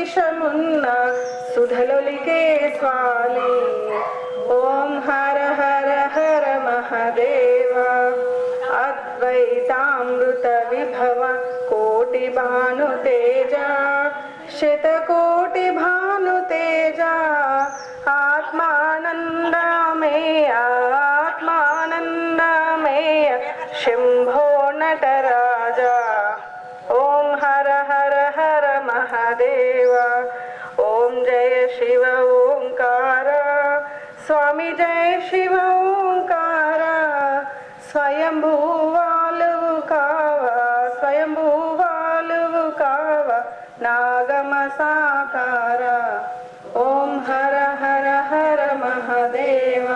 గలమందు విషమున్న సుధలొలికే స్వామి ఓం హర హర హర మహదేవ అద్వైతామృత విభవ కోటి భాను తేజ శతకోటి భాను తేజ ఆత్మానందమేయ ఆత్మానందమేయ శంభో నటరాజ స్వామి జయ శివ ఓంకార. స్వయంభూవాలువు కావ. స్వయంభూవాలువు కావ. నాగమ సాకార. ఓం హర హర హర మహదేవ.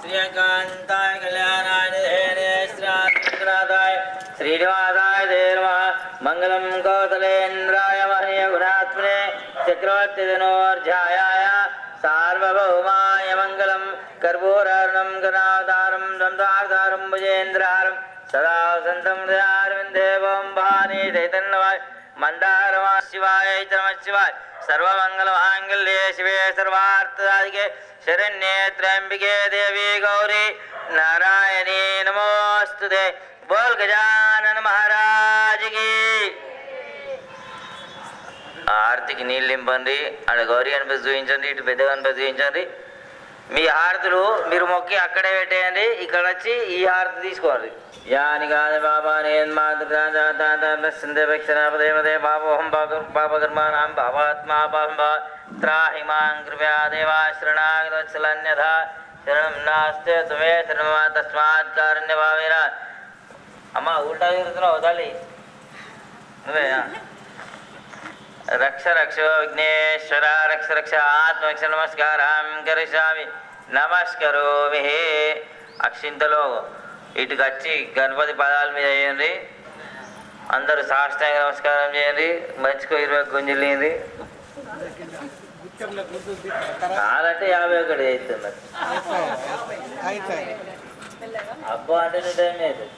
శ్రీకాంతాయ కళ్యాణాయ ചക്രവർത്തിധനോർധ്യായായ സാർവഭൗമായ മംഗളം കർപ്പൂരാർണം ഗണാധാരം സംസാർധാരം ഭുജേന്ദ്രഹാരം സദാ സന്തം ദേവം ഭാനി ചൈതന്യവായ മന്ദാരമാ ശിവായ ശിവായ സർവമംഗളമാംഗല്യേ ശിവേ സർവാർത്ഥസാധികേ ശരണ്യേ ത്രയംബികേ ദേവീ ഗൗരി നാരായണീ നമോസ്തുതേ ബോൽ ഗജാ ఆర్తికి నీళ్ళు నింపండి. ఆడ గౌరీ కనిపిస్తూ చూపించండి ఇటు పెద్ద కనిపిస్తూ చూపించండి. మీ హారతులు మీరు మొక్కి అక్కడే పెట్టేయండి. ఇక్కడ వచ్చి ఈ హారతి తీసుకోండి యాని కాదు బాబా నేను మాతృదేవదే బాబోహం పాపకర్మాణం పాపాత్మా పాపం త్రాహిమాం కృపయా దేవా శరణం నాస్తే తుమే శరణమా తస్మాత్ కారుణ్య భావేన. అమ్మ ఉల్టా తిరుగుతున్నావు తల్లి? నువ్వే రక్ష రక్ష విఘ్నేశ్వర రక్ష రక్ష ఆత్మరక్ష నమస్కారం కరిష్యామి నమస్కరోమి అక్షింతలో ఇటుకు వచ్చి గణపతి పదాల మీద వేయండి. అందరూ సాష్టాంగ నమస్కారం చేయండి. మంచికో ఇరవై గుంజులేంది కాదంటే యాభై ఒకటి అవుతున్నారు అబ్బా అంటే టైం అవుతుంది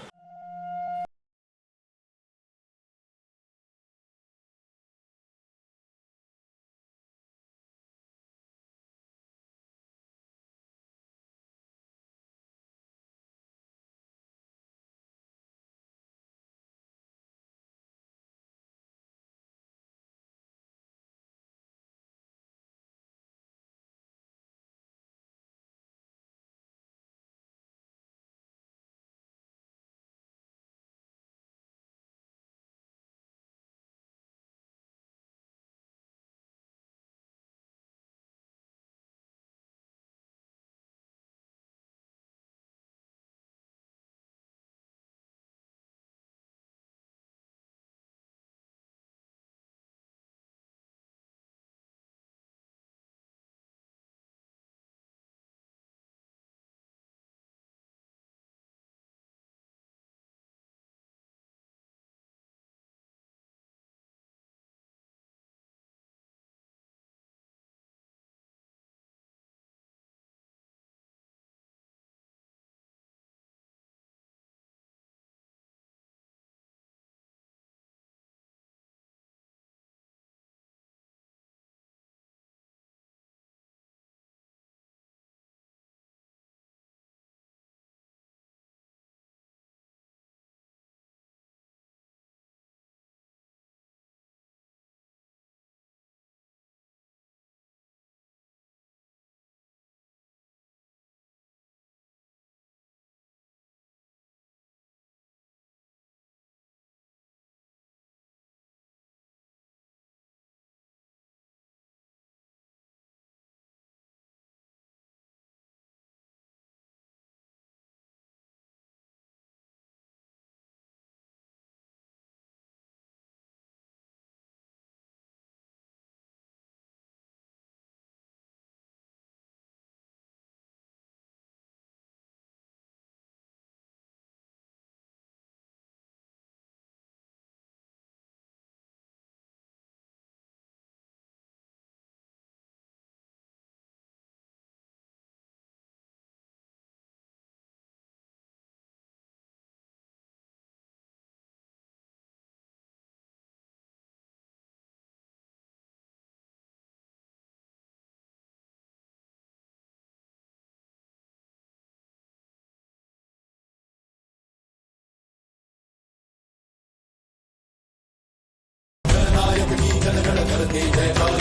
He never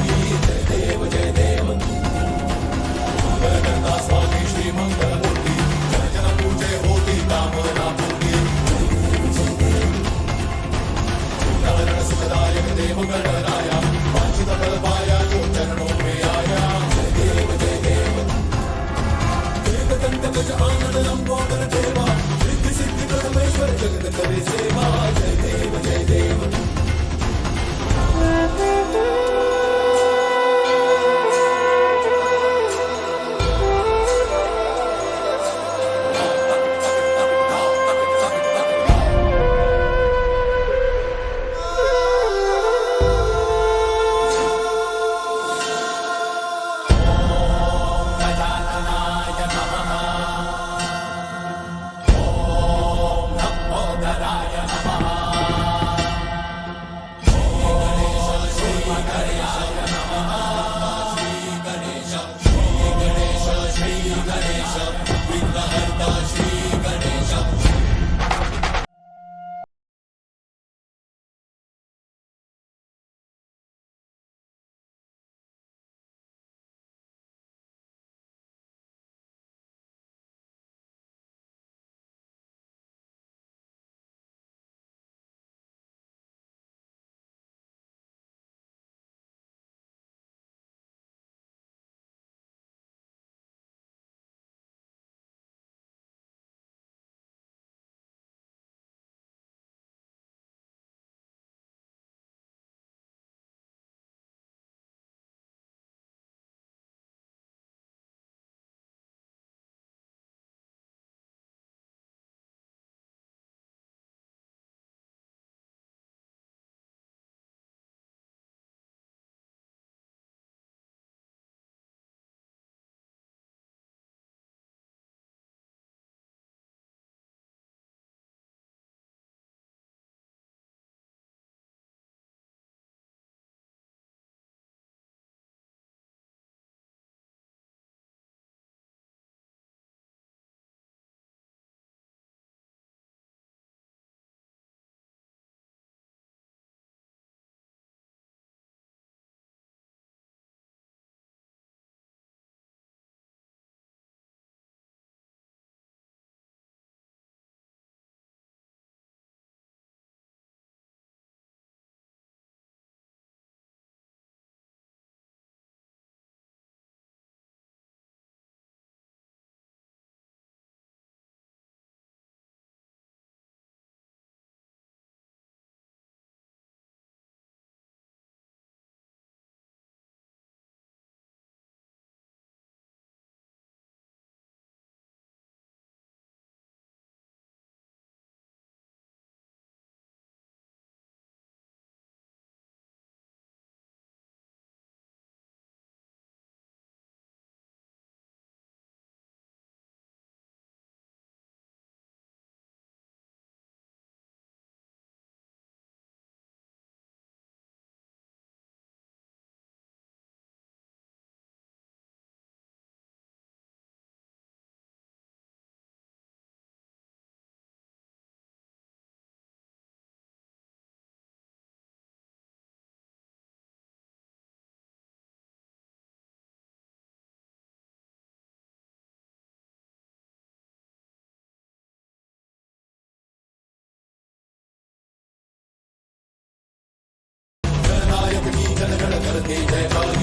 Hak ile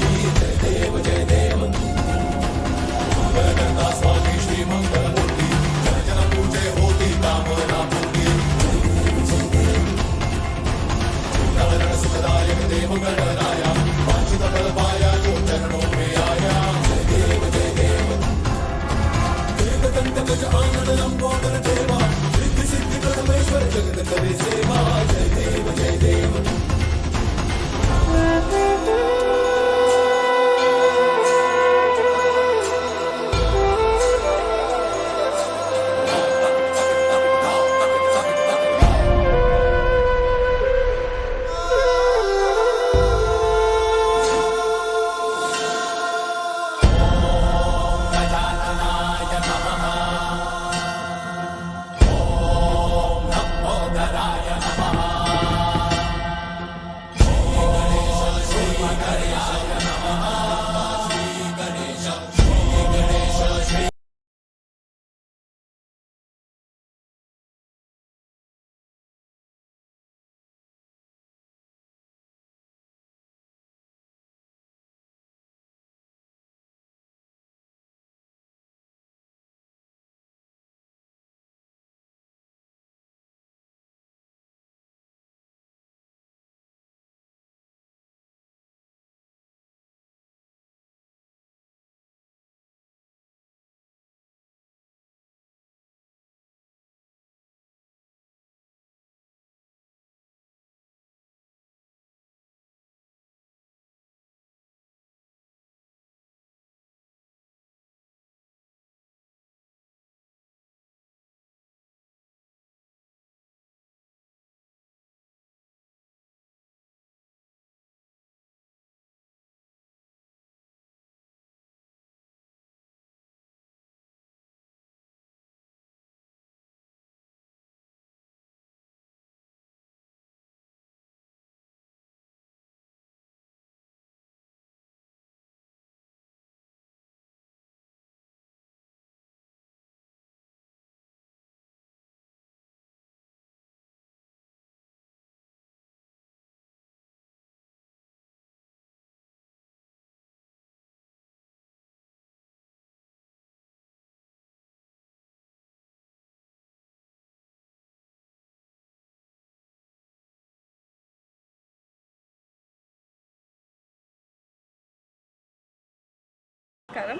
నమస్కారం.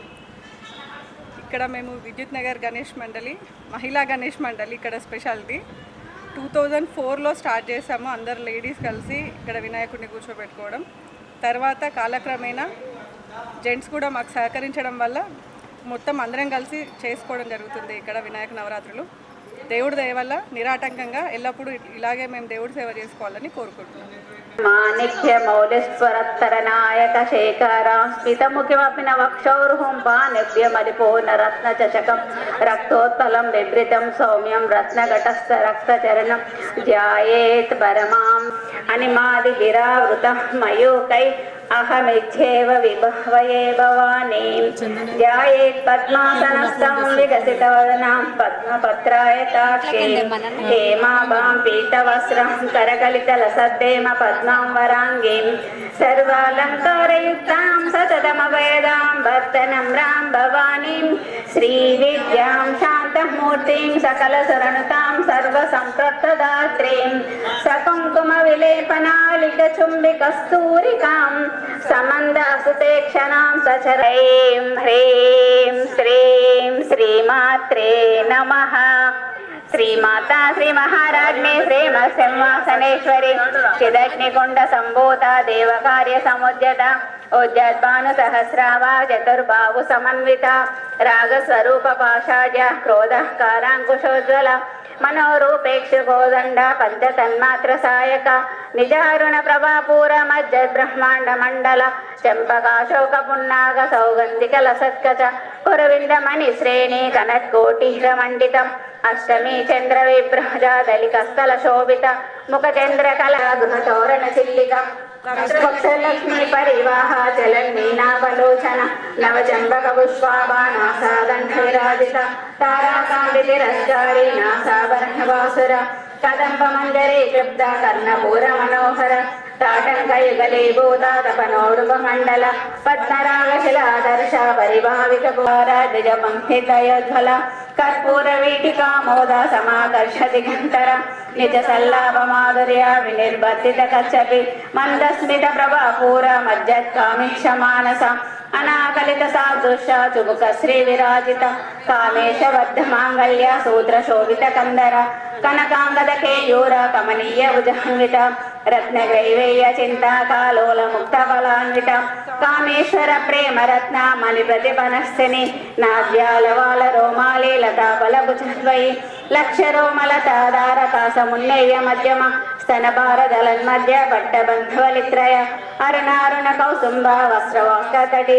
ఇక్కడ మేము విద్యుత్ నగర్ గణేష్ మండలి మహిళా గణేష్ మండలి ఇక్కడ స్పెషాలిటీ. టూ థౌజండ్ ఫోర్లో స్టార్ట్ చేసాము అందరు లేడీస్ కలిసి ఇక్కడ వినాయకుడిని కూర్చోబెట్టుకోవడం. తర్వాత కాలక్రమేణా జెంట్స్ కూడా మాకు సహకరించడం వల్ల మొత్తం అందరం కలిసి చేసుకోవడం జరుగుతుంది ఇక్కడ వినాయక నవరాత్రులు. దేవుడి దయ వల్ల నిరాటంకంగా ఎల్లప్పుడూ ఇలాగే మేము దేవుడి సేవ చేసుకోవాలని కోరుకుంటున్నాం. మాణిక్య మౌలిస్వరత్తర నాయక శేఖర స్మితముఖిమపి న వక్షౌర్హుం పానిభ్యమలిపూర్ణ రత్న చషకం రక్తోత్పలం బిభృతం సౌమ్యం రత్నఘటస్థ రక్తచరణం ధ్యాయేత్ పరమాం అనిమాది గిరావృత మయూకై अहमिच्छेव विभवये भवानीं ध्यायेत् पद्मासनस्थं विकसितवदनां पद्मपत्राय ताक्षीं हेमाभां पीतवस्त्रं करकलितलसद्देम पद्मां वराङ्गीं सर्वालङ्कारयुक्तां सततमभेदां भक्तनम्रां भवानीं श्रीविद्यां शान्ति शान्तमूर्तिं सकलसरणुतां सर्वसम्प्रप्तदात्रीं सकुङ्कुमविलेपनालिकचुम्बिकस्तूरिकां समन्दसुते क्षणां सचरैं ह्रीं श्रीं श्रीमात्रे नमः శ్రీమాతా శ్రీ మహారాజ్ఞి శ్రీమ సింహాసనేశ్వరి చిదగ్నికుండ సంభూత దేవకార్య సముద్యత ఉద్యద్భాను సహస్రావా చతుర్బాహు సమన్విత రాగస్వరూప పాషాఢ్య క్రోధకారాంకుశోజ్వల మనోరూపేక్ష గోదండ పంచ తన్మాత్ర సాయక నిజారుణ ప్రభాపూర మజ్జ బ్రహ్మాండ మండల చెంపకాశోక పున్నాగ సౌగంధిక లసత్కచ కురవిందమణి శ్రేణి కనత్కోటిహ్ర మండితం అష్టమి చంద్ర విభ్రజాదలికస్థల శోభిత ముఖ చంద్ర కళ గృహ తోరణ చిల్లిక. లక్ష్మి పరివాహ జలన్మీనావలోచన నవచంబక పుష్పాబాణాసాదండ విరాజిత తారాకాంతి తిరస్కారి కదంబ మంజరే క్లుప్త కర్ణపూర మనోహర తాటంక యుగలే భూతాతపనోడుగ మండల పద్మరాగ శిలాదర్శ పరిభావిక కుమార కర్పూర వీటికా మోద సమాకర్ష దిగంతర నిజ సల్లాభ మాధుర్య వినిర్వర్తిత కచ్చపి మందస్మిత ప్రభాపూర మజ్జత్ కామీక్ష మానస అనాకలిత సాదృశ చుబుక శ్రీ విరాజిత కామేశ బద్ధ మాంగళ్య సూత్ర శోభిత కందర కనకాంగద కేయూర కమనీయ భుజాన్విత రత్నగ్రైవేయ చింతాకాలోల చింత ముక్త ఫలాన్విత కామేశ్వర ప్రేమ రత్న మణి ప్రతిపనస్థిని నాద్యాలవాల రోమాలి లతా బలభుజద్వయి లక్ష రోమల తాదార మధ్యమ స్తన భారదలన్మధ్య పట్టబంధవలిత్రయ అరుణారుణ కౌసుంభ వస్త్రవాస్త తటీ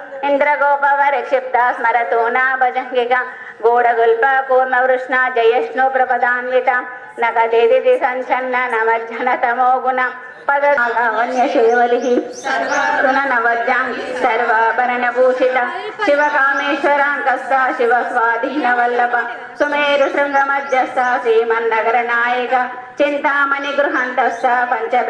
జ్ఞాత సౌభాగ్య స్మరతో నా భజంగిక గోడగుల్ప కూర్మ వృష్ణ జయష్ణు ప్రపదాన్విత నగదేది సంచన్న నమర్జన తమో గుణ పదవన్య శివలి సున నవజ్జాం శివ శివ స్వాధీన వల్లభ సుమేరు శృంగ మధ్యస్థ శ్రీమన్నగర నాయక చింతామణి గృహంతస్థ పంచ